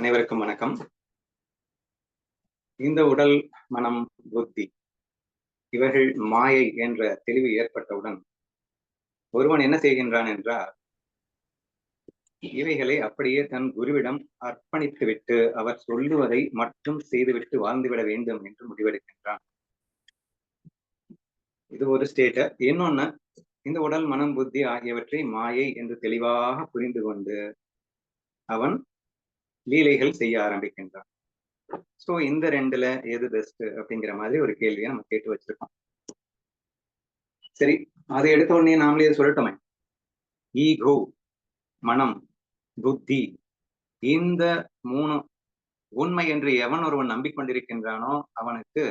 அனைவருக்கும் வணக்கம். இந்த உடல் மனம் புத்தி இவர்கள் மாயை என்ற தெளிவு ஏற்பட்டவுடன் ஒருவன் என்ன செய்கின்றான் என்றால் இவைகளை அப்படியே தன் குருவிடம் அர்ப்பணித்துவிட்டு அவர் சொல்லுவதை மட்டும் செய்துவிட்டு வாழ்ந்துவிட வேண்டும் என்று முடிவெடுக்கின்றான். இது ஒரு ஸ்டேட்ட இன்னொன்னு இந்த உடல் மனம் புத்தி ஆகியவற்றை மாயை என்று தெளிவாக புரிந்து கொண்டு அவன் லீலைகள் செய்ய ஆரம்பிக்கின்றான் சோ இந்த ரெண்டுல எது பெஸ்ட் அப்படிங்கிற மாதிரி ஒரு கேள்வியை நம்ம கேட்டு வச்சிருக்கோம். சரி அதை எடுத்த உடனே நாமளே சொல்லட்டோமே. ஈகோ மனம் புத்தி இந்த மூணு உண்மை என்று எவன் ஒருவன் நம்பிக்கொண்டிருக்கின்றானோ அவனுக்கு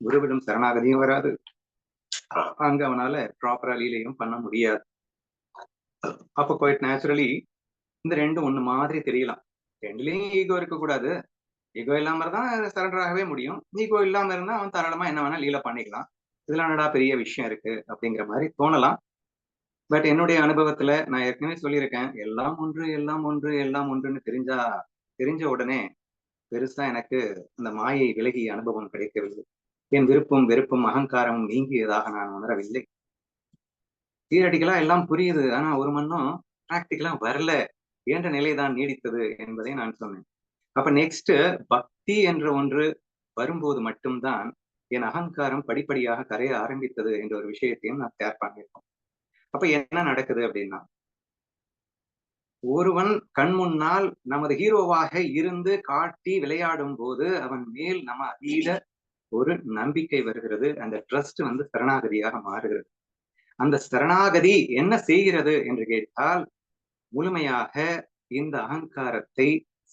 குருவிடம் சரணாகதியும் வராது. அங்க அவனால ப்ராப்பரா லீலையும் பண்ண முடியாது. அப்போ குவைட் நேச்சுரலி இந்த ரெண்டும் ஒண்ணு மாதிரி தெரியலாம். ரெண்டுலயும் ஈகோ இருக்கக்கூடாது. ஈகோ இல்லாம இருந்தா சரண்டர் ஆகவே முடியும். ஈகோ இல்லாம இருந்தா அவன் தாராளமா என்ன வேணா லீல பண்ணிக்கலாம். இதுல என்னடா பெரிய விஷயம் இருக்கு அப்படிங்கிற மாதிரி தோணலாம். பட் என்னுடைய அனுபவத்துல நான் ஏற்கனவே சொல்லியிருக்கேன். எல்லாம் ஒன்று எல்லாம் ஒன்று எல்லாம் ஒன்றுன்னு தெரிஞ்சா தெரிஞ்ச உடனே பெருசா எனக்கு அந்த மாயை விலகிய அனுபவம் கிடைக்கவில்லை. என் விருப்பம் வெறுப்பும் அகங்காரமும் நீங்கியதாக நான் உணரவில்லை. தியரட்டிக்கலா எல்லாம் புரியுது. ஆனா ஒரு மண்ணும் பிராக்டிக்கலா வரல. என்ற நிலைதான் நீடித்தது என்பதை நான் சொன்னேன். அப்ப நெக்ஸ்ட் பக்தி என்ற ஒன்று வரும்போது மட்டும்தான் என் அகங்காரம் படிப்படியாக கரைய ஆரம்பித்தது என்ற ஒரு விஷயத்தையும் நான் ஷேர் பண்ணியிருக்கோம். அப்ப என்ன நடக்குது அப்படின்னா ஒருவன் கண் முன்னால் நமது ஹீரோவாக இருந்து காட்டி விளையாடும் போது அவன் மேல் நம்ம அதீத ஒரு நம்பிக்கை வருகிறது. அந்த ட்ரஸ்ட் வந்து சரணாகதியாக மாறுகிறது. அந்த சரணாகதி என்ன செய்கிறது என்று கேட்டால் முழுமையாக இந்த அகங்காரத்தை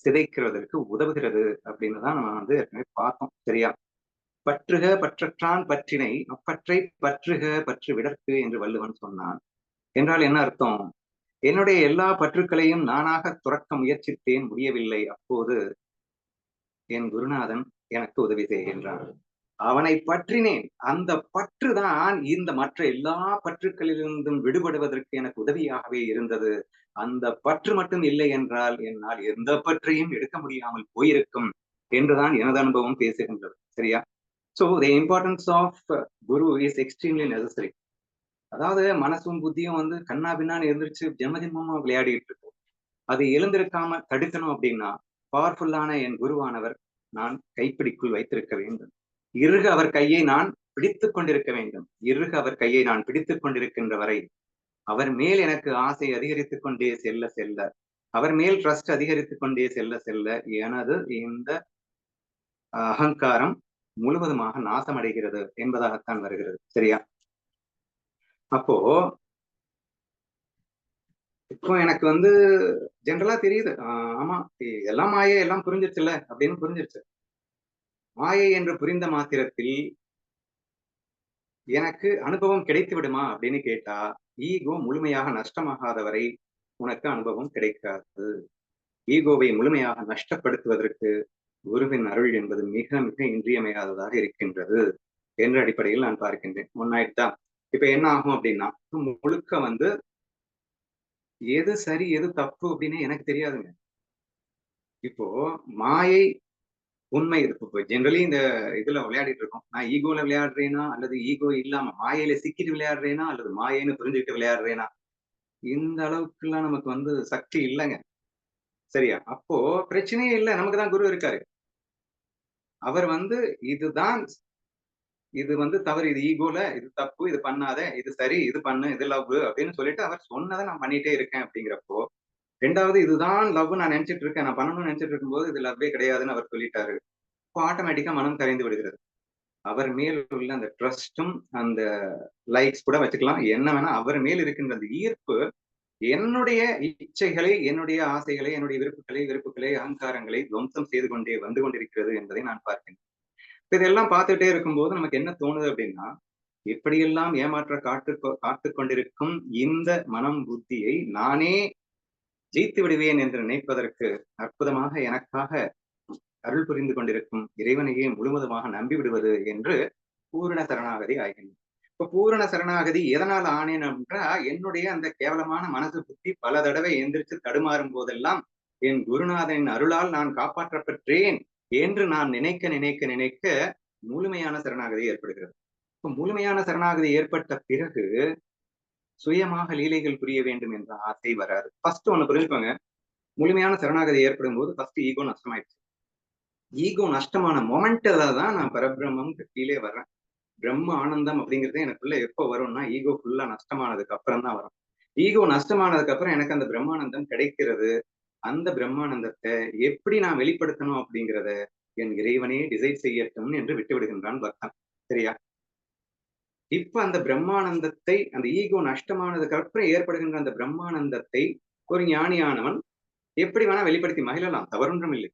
சிதைக்கிறதற்கு உதவுகிறது அப்படின்னு தான் நம்ம வந்து ஏற்கனவே பார்த்தோம் சரியா? பற்றுக பற்றற்றான் பற்றினை அப்பற்றை பற்றுக பற்று விடற்கு என்று வள்ளுவன் சொன்னான். என்றால் என்ன அர்த்தம்? என்னுடைய எல்லா பற்றுக்களையும் நானாக துறக்க முயற்சித்தேன் முடியவில்லை அப்போது என் குருநாதன் எனக்கு உதவி செய்கின்றான் அவனை பற்றினேன். அந்த பற்றுதான் இந்த மற்ற எல்லா பற்றுக்களிலிருந்தும் விடுபடுவதற்கு எனக்கு உதவியாகவே இருந்தது. அந்த பற்று மட்டும் இல்லை என்றால் என்னால் எந்த பற்றையும் எடுக்க முடியாமல் போயிருக்கும் என்றுதான் எனது அனுபவம் பேசுகின்றது. சரியா? So the importance of guru is extremely necessary அதாவது மனசும் புத்தியும் வந்து கண்ணா பின்னான்னு எழுந்திரிச்சு ஜென்மஜென்மமா விளையாடிட்டு இருக்கு அது எழுந்திருக்காம தடுக்கணும் அப்படின்னா பவர்ஃபுல்லான என் குருவானவர் நான் கைப்பிடிக்குள் வைத்திருக்க வேண்டும். இருக அவர் கையை நான் பிடித்துக் கொண்டிருக்க வேண்டும். இருக அவர் கையை நான் பிடித்துக் கொண்டிருக்கின்ற வரை அவர் மேல் எனக்கு ஆசை அதிகரித்துக் கொண்டே செல்ல செல்ல. அவர் மேல் ட்ரஸ்ட் அதிகரித்துக் கொண்டே செல்ல செல்ல. எனது இந்த அகங்காரம் முழுவதுமாக நாசமடைகிறது என்பதாகத்தான் வருகிறது. சரியா? அப்போ இப்போ எனக்கு வந்து ஜென்ரலா தெரியுது. ஆமா. எல்லாம் மாயை எல்லாம் புரிஞ்சிருச்சுல்ல? அப்படின்னு புரிஞ்சிருச்சு. மாயை என்று புரிந்த மாத்திரத்தில் எனக்கு அனுபவம் கிடைத்து விடுமா அப்படின்னு கேட்டா ஈகோ முழுமையாக நஷ்டமாகாத வரை உனக்கு அனுபவம் கிடைக்காது. ஈகோவை முழுமையாக நஷ்டப்படுத்துவதற்கு குருவின் அருள் என்பது மிக மிக இன்றியமையாததாக இருக்கின்றது என்ற அடிப்படையில் நான் பார்க்கின்றேன். முன்னாயிட்டுதான் இப்ப என்ன ஆகும் அப்படின்னா முழுக்க வந்து எது சரி எது தப்பு அப்படின்னு எனக்கு தெரியாதுங்க. இப்போ மாயை உண்மை இப்போ ஜென்ரலி இந்த இதுல விளையாடிட்டு இருக்கோம். நான் ஈகோல விளையாடுறேனா அல்லது ஈகோ இல்லாம மாயையில சிக்கிட்டு விளையாடுறேனா அல்லது மாயைன்னு புரிஞ்சுக்கிட்டு விளையாடுறேனா? இந்த அளவுக்கு எல்லாம் நமக்கு வந்து சக்தி இல்லைங்க. சரியா? அப்போ பிரச்சனையே இல்லை. நமக்கு தான் குரு இருக்காரு. அவர் வந்து இதுதான் இது வந்து தவறு. இது ஈகோல இது தப்பு. இது பண்ணாத. இது சரி. இது பண்ணு. இது லவ் அப்படின்னு சொல்லிட்டு அவர் சொன்னதை நான் பண்ணிட்டே இருக்கேன் அப்படிங்கிறப்போ ரெண்டாவது இதுதான் லவ் நான் நினைச்சிட்டு இருக்கேன். நான் பண்ணணும்னு நினைச்சிட்டு இருக்கும்போது இது லவ்வே கிடையாதுன்னு அவர் சொல்லிட்டாரு. இப்போ ஆட்டோமேட்டிக்கா மனம் கரைந்து விடுகிறது. அவர் மேல் உள்ள அந்த ட்ரஸ்டும் அந்த லைக்ஸ் கூட வச்சுக்கலாம். என்ன வேணா அவர் மேல் இருக்கின்ற அந்த ஈர்ப்பு என்னுடைய இச்சைகளை என்னுடைய ஆசைகளை என்னுடைய விருப்புகளை விருப்புகளை அகங்காரங்களை துவம்சம் செய்து கொண்டே வந்து கொண்டிருக்கிறது என்பதை நான் பார்க்கின்றேன். இதெல்லாம் பார்த்துட்டே இருக்கும்போது நமக்கு என்ன தோணுது அப்படின்னா எப்படியெல்லாம் ஏமாற்ற காட்டு காத்து கொண்டிருக்கும் இந்த மனம் புத்தியை நானே ஜெயித்து விடுவேன் என்று நினைப்பதற்கு அற்புதமாக எனக்காக அருள் புரிந்து கொண்டிருக்கும் இறைவனையே முழுவதுமாக நம்பி விடுவது என்று பூரண சரணாகதி ஆகின்றன. இப்ப பூரண சரணாகதி எதனால் ஆனேன் என்றா என்னுடைய அந்த கேவலமான மனசு புத்தி பல தடவை எந்திரிச்சு தடுமாறும் போதெல்லாம் என் குருநாதனின் அருளால் நான் காப்பாற்றப்பெற்றேன் என்று நான் நினைக்க நினைக்க நினைக்க முழுமையான சரணாகதி ஏற்படுகிறது. இப்ப முழுமையான சரணாகதி ஏற்பட்ட பிறகு சுயமாக லீலைகள் புரிய வேண்டும் என்ற ஆசை வராது. ஃபர்ஸ்ட் ஒண்ணு புரிஞ்சுக்கோங்க. முழுமையான சரணாகதி ஏற்படும் போது ஃபர்ஸ்ட் ஈகோ நஷ்டமாயிடுச்சு. ஈகோ நஷ்டமான மொமெண்ட்ல தான் நான் பரபிரம்மம் கீழே வர்றேன். பிரம்ம ஆனந்தம் அப்படிங்கிறது எனக்குள்ள எப்போ வரும்னா ஈகோ ஃபுல்லா நஷ்டமானதுக்கு அப்புறம் தான் வரும். ஈகோ நஷ்டமானதுக்கு அப்புறம் எனக்கு அந்த பிரம்மானந்தம் கிடைக்கிறது. அந்த பிரம்மானந்தத்தை எப்படி நான் வெளிப்படுத்தணும் அப்படிங்கிறத என் இறைவனே டிசைட் செய்யட்டும் என்று விட்டு விடுகின்றான் பக்தன். சரியா? இப்ப அந்த பிரம்மானந்தத்தை அந்த ஈகோ நஷ்டமானதுக்கு அப்புறம் ஏற்படுகின்ற அந்த பிரம்மானந்தத்தை ஒரு ஞானியானவன் எப்படி வேணா வெளிப்படுத்தி மகிழலாம் தவறொன்றும் இல்லை.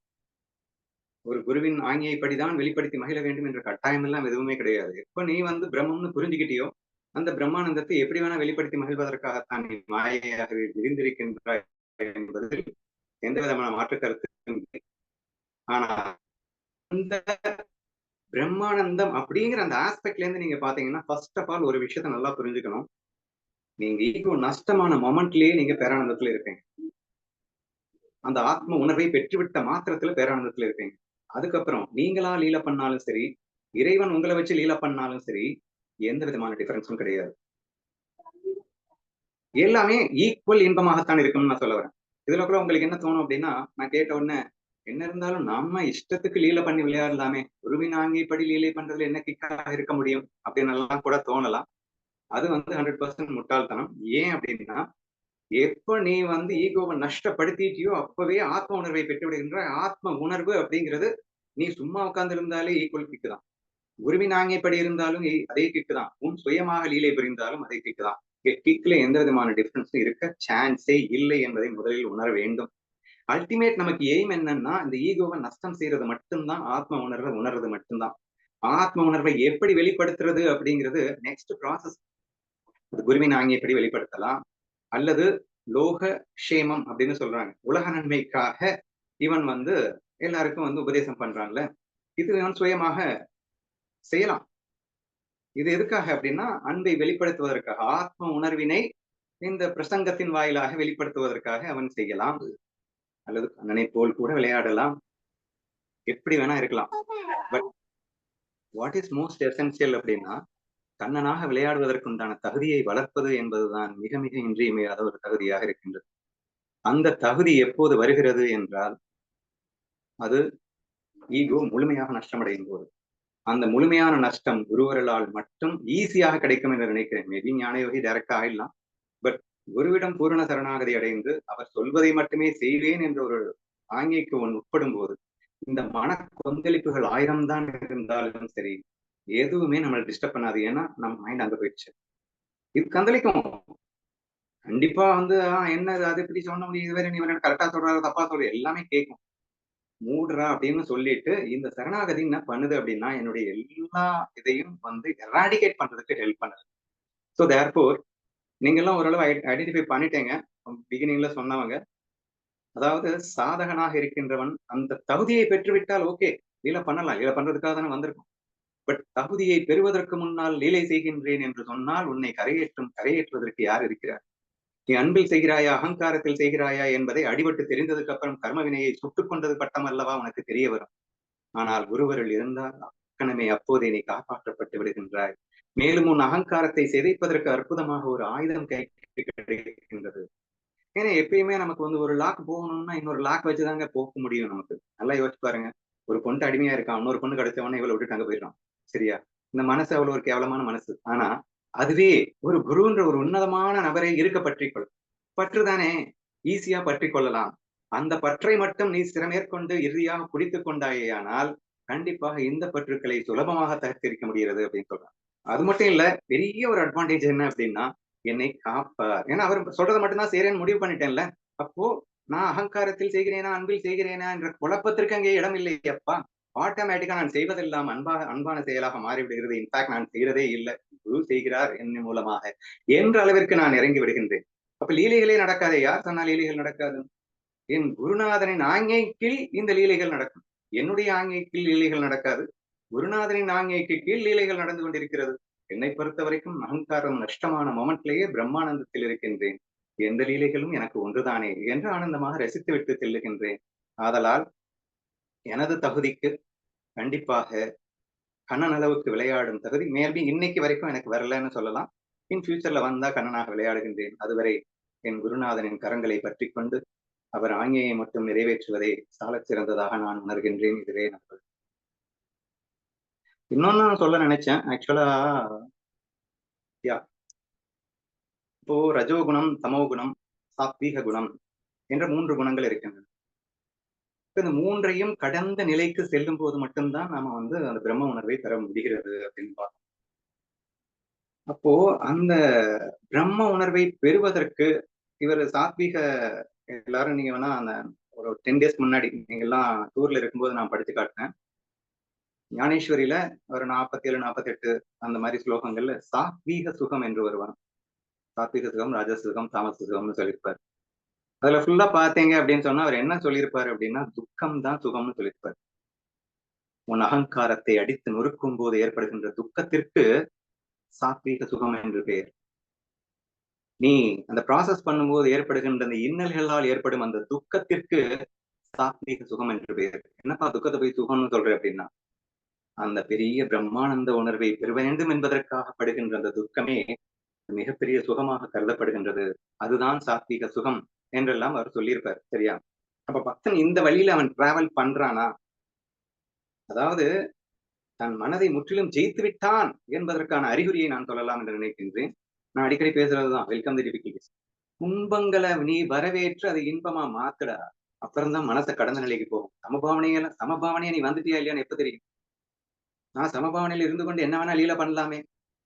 ஒரு குருவின் ஆங்கியைப்படிதான் வெளிப்படுத்தி மகிழ வேண்டும் என்ற கட்டாயம் எல்லாம் எதுவுமே கிடையாது. எப்ப நீ வந்து பிரம்மம்னு புரிஞ்சுக்கிட்டியோ அந்த பிரம்மானந்தத்தை எப்படி வேணா வெளிப்படுத்தி மகிழ்வதற்காகத்தான் நீ மாயையாகவே விரிந்திருக்கின்றாய் என்பதில் எந்த விதமான மாற்று கருத்து ஆனா அந்த பிரம்மானந்தம் அப்படிங்கிற அந்த ஆஸ்பெக்ட்ல இருந்து நீங்க பாத்தீங்கன்னா ஃபர்ஸ்ட் ஆஃப் ஆல் ஒரு விஷயத்த நல்லா புரிஞ்சுக்கணும். நீங்க ஈகோ நஷ்டமான மொமெண்ட்லயே நீங்க பேரானந்தத்துல இருப்பீங்க. அந்த ஆத்ம உணர்வை பெற்றுவிட்ட மாத்திரத்துல பேரானந்தத்துல இருப்பீங்க. அதுக்கப்புறம் நீங்களா லீல பண்ணாலும் சரி இறைவன் உங்களை வச்சு லீல பண்ணாலும் சரி எந்த விதமான டிஃபரன்ஸும் கிடையாது. எல்லாமே ஈக்குவல் இன்பமாகத்தான் இருக்கும்னு நான் சொல்ல வரேன். இதுல கூட உங்களுக்கு என்ன தோணும் அப்படின்னா நான் கேட்ட உடனே என்ன இருந்தாலும் நம்ம இஷ்டத்துக்கு லீல பண்ணி விளையாடலாமே. குருவின் படி லீலை பண்றதுல என்ன கிக்காக இருக்க முடியும் அப்படின்னு எல்லாம் கூட தோணலாம். அது வந்து ஹண்ட்ரட் பர்சன்ட் முட்டாள்தனம். ஏன் அப்படின்னா எப்ப நீ வந்து ஈகோவை நஷ்டப்படுத்திட்டியோ அப்பவே ஆத்ம உணர்வை பெற்று விடுகின்ற ஆத்ம உணர்வு அப்படிங்கிறது நீ சும்மா உட்கார்ந்து இருந்தாலே ஈக்குவல் கிக்கு தான் உரிமை நாங்கப்படி இருந்தாலும் அதே கிக்கு தான். உன் சுயமாக லீலை புரிந்தாலும் அதே கிக்கு தான். கிக்ல எந்த விதமான டிஃபரன்ஸும் இருக்க சான்ஸே இல்லை என்பதை முதலில் உணர வேண்டும். அல்டிமேட் நமக்கு எய்ம் என்னன்னா இந்த ஈகோவை நஷ்டம் செய்யறது மட்டும்தான் ஆத்ம உணர்வை உணர்றது மட்டும்தான். ஆத்ம உணர்வை எப்படி வெளிப்படுத்துறது அப்படிங்கிறது நெக்ஸ்ட் ப்ராசஸ் குருவின் ஆங்கியப்படி வெளிப்படுத்தலாம்? அல்லது லோக க்ஷேமம் அப்படின்னு சொல்றாங்க. உலக நன்மைக்காக இவன் வந்து எல்லாருக்கும் வந்து உபதேசம் பண்றான்ல. இது இவன் சுயமாக செய்யலாம். இது எதுக்காக அப்படின்னா அன்பை வெளிப்படுத்துவதற்காக ஆத்ம உணர்வினை இந்த பிரசங்கத்தின் வாயிலாக வெளிப்படுத்துவதற்காக அவன் செய்யலாம். அல்லது கண்ணனை போல் கூட விளையாடலாம். எப்படி வேணா இருக்கலாம். But what is most essential அப்படின்னா கண்ணனாக விளையாடுவதற்குண்டான தகுதியை வளர்ப்பது என்பதுதான் மிக மிக இன்றியமையாத ஒரு தகுதியாக இருக்கின்றது. அந்த தகுதி எப்போது வருகிறது என்றால் அது ஈகோ முழுமையாக நஷ்டமடையும் போது. அந்த முழுமையான நஷ்டம் குருவர்களால் மட்டும் ஈஸியாக கிடைக்கும் என்று நினைக்கிறேன். மேபி ஞானயோகி டைரக்டா ஆயிடலாம். பட் குருவிடம் பூரண சரணாகதி அடைந்து அவர் சொல்வதை மட்டுமே செய்வேன் என்ற ஒரு ஆங்கிக்கு ஒன் உட்படும் போது இந்த மன கொந்தளிப்புகள் ஆயிரம் தான் இருந்தாலும் சரி எதுவுமே நம்மளை டிஸ்டர்ப் பண்ணாது. ஏன்னா நம்ம மைண்ட் அங்க போயிடுச்சு. இது கந்தளிக்கும். கண்டிப்பா வந்து ஆஹ் என்ன அது இப்படி சொன்ன முடியும் இதுவரை நீ கரெக்டா சொல்றாரு தப்பா சொல்ற எல்லாமே கேட்கும் மூடுறா அப்படின்னு சொல்லிட்டு இந்த சரணாகதி என்ன பண்ணுது அப்படின்னா என்னுடைய எல்லா இதையும் வந்து எராடிகேட் பண்றதுக்கு ஹெல்ப் பண்ணுது. ஸோ தேர்போர் நீங்க எல்லாம் ஓரளவு ஐடென்டிஃபை பண்ணிட்டேங்க. பிகினிங்ல சொன்னவங்க. அதாவது சாதகனாக இருக்கின்றவன் அந்த தகுதியை பெற்றுவிட்டால் ஓகே லீலை பண்ணலாம். லீலை பண்றதுக்காக தானே வந்திருக்கும். பட் தகுதியை பெறுவதற்கு முன்னால் லீலை செய்கின்றேன் என்று சொன்னால் உன்னை கரையேற்றும் கரையேற்றுவதற்கு யார் இருக்கிறார்? நீ அன்பில் செய்கிறாயா அகங்காரத்தில் செய்கிறாயா என்பதை அடிபட்டு தெரிந்ததுக்கு அப்புறம் கர்மவினையை சுட்டுக் கொண்டது பட்டம் அல்லவா உனக்கு தெரிய வரும். ஆனால் குருவர்கள் இருந்தால் அக்கணமே அப்போதே நீ காப்பாற்றப்பட்டு விடுகின்றாய். மேலும் உன் அகங்காரத்தை சிதைப்பதற்கு அற்புதமாக ஒரு ஆயுதம் கை கிடைக்கின்றது. ஏன்னா எப்பயுமே நமக்கு வந்து ஒரு லாக் போகணும்னா இன்னொரு லாக் வச்சுதாங்க போக முடியும் நமக்கு. நல்லா யோசிச்சு பாருங்க. ஒரு பொண்ணு அடிமையா இருக்கான் இன்னொரு பொண்ணு கிடைச்சவனே இவ்வளவு விட்டுட்டு அங்க போயிடும் சரியா? இந்த மனசு அவ்வளவு ஒரு கேவலமான மனசு. ஆனா அதுவே ஒரு குருன்ற ஒரு உன்னதமான நபரை இருக்க பற்றிக்கொள். பற்றுதானே? ஈஸியா பற்றி கொள்ளலாம் அந்த பற்றை மட்டும் நீ சிறமேற்கொண்டு இறுதியாக குடித்து கொண்டாயேயானால் கண்டிப்பாக இந்த பற்றுக்களை சுலபமாக தகர்த்திருக்க முடிகிறது அப்படின்னு சொல்றான் அது மட்டும் இல்ல பெரிய ஒரு அட்வான்டேஜ் என்ன அப்படின்னா என்னை காப்பார் ஏன்னா அவர் சொல்றதை மட்டும்தான் செய்யறேன்னு முடிவு பண்ணிட்டேன்ல. அப்போ நான் அகங்காரத்தில் செய்கிறேனா அன்பில் செய்கிறேனா என்ற குழப்பத்திற்கு அங்கே இடம் இல்லையப்பா ஆட்டோமேட்டிக்கா நான் செய்வதெல்லாம் அன்பாக அன்பான செயலாக மாறிவிடுகிறது. இன்ஃபேக்ட் நான் செய்யறதே இல்லை. குரு செய்கிறார் என்ன மூலமாக என்ற அளவிற்கு நான் இறங்கி விடுகின்றேன். அப்ப லீலைகளே நடக்காதே? யார் சொன்னால் லீலைகள் நடக்காது? என் குருநாதனின் ஆங்கைக்கில் இந்த லீலைகள் நடக்கும். என்னுடைய ஆங்கைக்கில் லீலைகள் நடக்காது. குருநாதனின் ஆங்கைக்கு கீழ் லீலைகள் நடந்து கொண்டிருக்கிறது. என்னை பொறுத்த வரைக்கும் அகங்காரம் நஷ்டமான மொமெண்ட்லேயே பிரம்மானந்தத்தில் இருக்கின்றேன். எந்த லீலைகளும் எனக்கு ஒன்றுதானே என்று ஆனந்தமாக ரசித்துவிட்டு செல்லுகின்றேன். ஆதலால் எனது தகுதிக்கு கண்டிப்பாக கண்ணன் அளவுக்கு விளையாடும் தகுதி மேல்பி இன்னைக்கு வரைக்கும் எனக்கு வரலன்னு சொல்லலாம். இன் ஃபியூச்சர்ல வந்தா கண்ணனாக விளையாடுகின்றேன். அதுவரை என் குருநாதனின் கரங்களை பற்றி கொண்டு அவர் ஆங்கியை மட்டும் நிறைவேற்றுவதே சாலச் சிறந்ததாக நான் உணர்கின்றேன். இதுவே நண்பர்கள். இன்னொன்னு நான் சொல்ல நினைச்சேன். ஆக்சுவலா யா இப்போ ரஜோகுணம் தமோகுணம் சாத்வீக குணம் என்ற மூன்று குணங்கள் இருக்கின்றன இந்த மூன்றையும் கடந்த நிலைக்கு செல்லும் போது மட்டும்தான் நாம வந்து அந்த பிரம்ம உணர்வை பெற முடிகிறது அப்படின்னு பார்த்தோம். அப்போ அந்த பிரம்ம உணர்வை பெறுவதற்கு இவர் சாத்வீக எல்லாரும் நீங்க வேணா அந்த ஒரு டென் டேஸ் முன்னாடி நீங்க எல்லாம் டூர்ல இருக்கும்போது நான் படிச்சு காட்டினேன் ஞானேஸ்வரியில ஒரு நாற்பத்தி ஏழு நாற்பத்தி எட்டு அந்த மாதிரி ஸ்லோகங்கள்ல சாத்வீக சுகம் என்று வருவான் சாத்வீக சுகம் ராஜசுகம் தாமச சுகம்னு சொல்லியிருப்பார். அதுல ஃபுல்லா பாத்தீங்க அப்படின்னு சொன்னா அவர் என்ன சொல்லியிருப்பாரு அப்படின்னா துக்கம் தான் சுகம்னு சொல்லியிருப்பாரு. உன் அகங்காரத்தை அடித்து நொறுக்கும் போது ஏற்படுகின்ற துக்கத்திற்கு சாத்வீக சுகம் என்று பெயர். நீ அந்த ப்ராசஸ் பண்ணும்போது ஏற்படுகின்ற அந்த இன்னல்களால் ஏற்படும் அந்த துக்கத்திற்கு சாத்வீக சுகம் என்று பெயர். என்னப்பா துக்கத்தை போய் சுகம்னு சொல்ற அப்படின்னா? அந்த பெரிய பிரம்மானந்த உணர்வை பெற வேண்டும் என்பதற்காக படுகின்ற அந்த துக்கமே மிகப்பெரிய சுகமாக கருதப்படுகின்றது. அதுதான் சாத்வீக சுகம் என்றெல்லாம் அவர் சொல்லியிருப்பார் சரியா? அப்ப பக்தன் இந்த வழியில அவன் டிராவல் பண்றானா? அதாவது தன் மனதை முற்றிலும் ஜெயித்து விட்டான் என்பதற்கான அறிகுறியை நான் சொல்லலாம் என்று நினைக்கின்றேன். நான் அடிக்கடி பேசுறதுதான் வெல்கம் தி டிபிகல்டிஸ் துன்பங்களை நீ வரவேற்று அதை இன்பமா மாத்துடா. அப்புறம்தான் மனசை கடந்த நிலைக்கு போகும். சமபாவனையெல்லாம் சமபாவனையை நீ வந்துட்டியா இல்லையான்னு எப்ப தெரியும்? நான் சமபாவனையில இருந்து கொண்டு என்ன வேணா லீல பண்ணலாமே.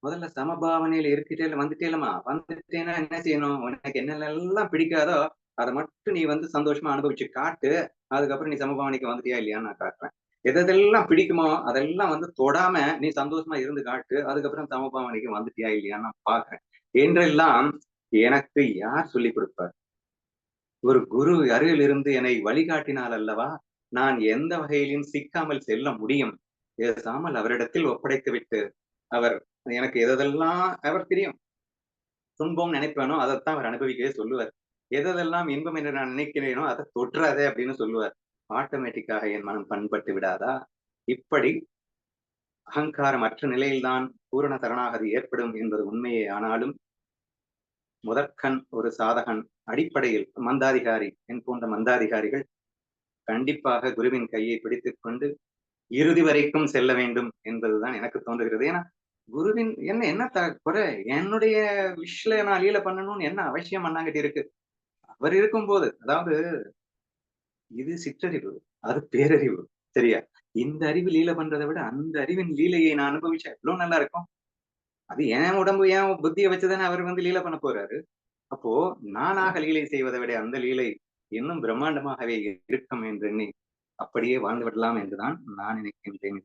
முதல்ல சமபாவனையில இருக்கிட்டே வந்துட்டேலமா வந்துட்டேன்னா என்ன செய்யணும்? உனக்கு என்னென்னலாம் பிடிக்காதோ அதை மட்டும் நீ வந்து சந்தோஷமா அனுபவிச்சு காட்டு. அதுக்கப்புறம் நீ சமபாவனைக்கு வந்துட்டியா இல்லையான்னு நான் காட்டுறேன். எதெல்லாம் பிடிக்குமோ அதெல்லாம் வந்து தொடாம நீ சந்தோஷமா இருந்து காட்டு. அதுக்கப்புறம் சமபாவனைக்கு வந்துட்டியா இல்லையான்னு நான் பாக்குறேன் என்றெல்லாம் எனக்கு யார் சொல்லி கொடுப்பார்? ஒரு குரு அருகில் இருந்து என்னை வழிகாட்டினால் அல்லவா? நான் எந்த வகையிலும் சிக்காமல் செல்ல முடியும். பேசாமல் அவரிடத்தில் ஒப்படைத்து விட்டு அவர் எனக்கு எதெல்லாம் அவர் தெரியும். துன்பம் நினைப்பேனோ அதைத்தான் அவர் அனுபவிக்கவே சொல்லுவார். எதெல்லாம் இன்பம் என்று நான் நினைக்கிறேனோ அதை தொற்றாதே அப்படின்னு சொல்லுவார். ஆட்டோமேட்டிக்காக என் மனம் பண்பட்டு விடாதா? இப்படி அகங்காரம் அற்ற நிலையில்தான் பூரண தரணாகதி ஏற்படும் என்பது உண்மையே. ஆனாலும் முதற்கண் ஒரு சாதகன் அடிப்படையில் மந்தாதிகாரி என் போன்ற மந்தாதிகாரிகள் கண்டிப்பாக குருவின் கையை பிடித்துக் கொண்டு இறுதி வரைக்கும் செல்ல வேண்டும் என்பதுதான் எனக்கு தோன்றுகிறது. ஏன்னா குருவின் என்ன என்ன த குறை என்னுடைய விஷல நான் லீல பண்ணணும்னு என்ன அவசியம் அண்ணாங்கிட்ட இருக்கு? அவர் இருக்கும்போது அதாவது இது சிற்றறிவு அது பேரறிவு சரியா? இந்த அறிவு லீல பண்றதை விட அந்த அறிவின் லீலையை நான் அனுபவிச்சா எவ்வளவு நல்லா இருக்கும் அது என் உடம்பு ஏன் புத்தியை வச்சுதானே அவர் வந்து லீல பண்ண போறாரு. அப்போ நானாக லீலை செய்வதை விட அந்த லீலை இன்னும் பிரம்மாண்டமாகவே இருக்கும் என்று எண்ணி அப்படியே வாழ்ந்து விடலாம் என்றுதான் நான் நினைக்கின்றேன்.